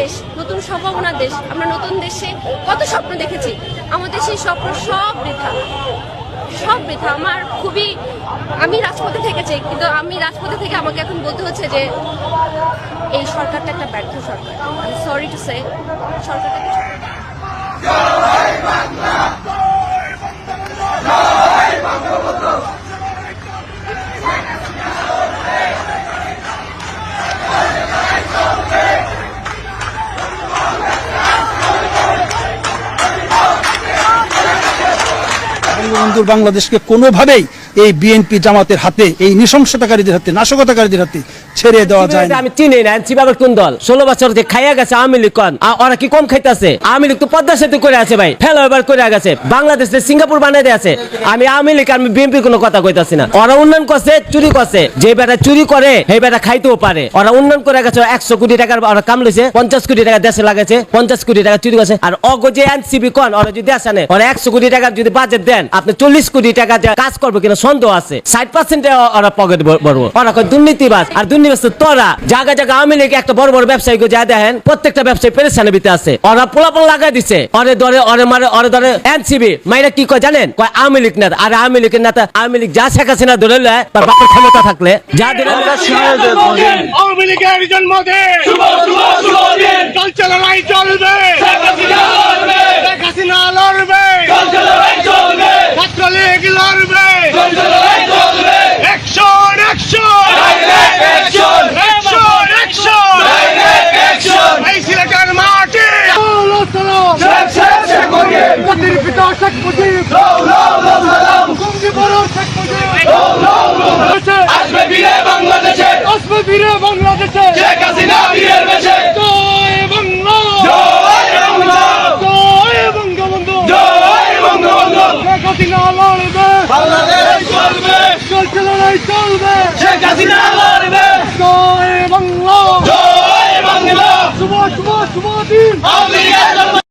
দেশ, নতুন সম্ভাবনার দেশ, আমরা নতুন দেশে কত স্বপ্ন দেখেছি। আমাদের সেই স্বপ্ন সব বৃথা। সব বৃথা। আমার খুবই, আমি রাজপথে থেকেছি, কিন্তু আমি রাজপথে থেকে আমাকে এখন বলতে হচ্ছে যে, এই সরকারটা একটা ব্যর্থ সরকার। সরি টু সে সরকারটা বঙ্গবন্ধুর বাংলাদেশকে কোনোভাবেই এই বিএনপি জামাতের হাতে এই নৃশংসতাকারীদের হাতে নাশকতাকারীদের হাতে ছেড়ে দেওয়া যায় আমি চিনি না চিবাবার কোন দল? ষোলো বছর যে খাইয়া গেছে আওয়ামী লীগ কন ওরা কি কম খাইতেছে? আওয়ামী লীগ তো পদ্মা সেতু করে আছে ভাই ফেলো এবার করে গেছে। বাংলাদেশে সিঙ্গাপুর বানাই দিয়ে আছে আমি আওয়ামী লীগ আমি বিএনপির কোনো কথা কইতাছি না। ওরা উন্নয়ন করছে চুরি করছে। যে বেটা চুরি করে সেই বেটা খাইতেও পারে। ওরা উন্নয়ন করে গেছে একশো কোটি টাকার ওরা কামলেছে পঞ্চাশ কোটি টাকা দেশে লাগাইছে পঞ্চাশ কোটি টাকা চুরি করছে। আর অগ যে এনসিবি কন ওরা যদি আসে না ওরা একশো কোটি টাকার যদি বাজেট দেন আপনি চল্লিশ কোটি টাকা কাজ করবে কিনা সন্দেহ আছে। ষাট পার্সেন্ট ওরা পকেট ভরবো। ওরা কয় দুর্নীতিবাজ। আর দুর্নীতিবাজ তোরা। জায়গা জায়গা আওয়ামী লীগ একটা বড় বড় ব্যবসায়ীকে যা দেখেন প্রত্যেকটা ব্যবসায়ী পেরেছানে ভিতরে আছে। ওরা পোলাপন লাগাই দিছে। অরে ধরে অরে মারে অরে ধরে এনসিবি মাইরা কি কয় জানেন? কয় আওয়ামী লীগ নেতা। আর আওয়ামী লীগের নেতা আওয়ামী লীগ যা শেখ হাসিনা ধরে লয় তার বাপের ক্ষমতা থাকলে। যা ধরে আওয়ামী লীগের জন্মদিন চলবে। শেখ হাসিনা লড়বে। ছাত্রলীগ লড়বে। আসবে বীরে বাংলাদেশে। শেখ হাসিনা বীরের বেশে জয় বাংলা। জয় বাংলা। জয় বঙ্গবন্ধু। জয় বঙ্গবন্ধু। শেখ হাসিনা লড়বে। বাংলাদেশ চলবে চলছে লড়াই চলবে। শেখ হাসিনা লড়বে। জয় বাংলা। জয় বাংলা। শুভ শুভ শুভ দিন। আওয়ামী লীগের জন্ম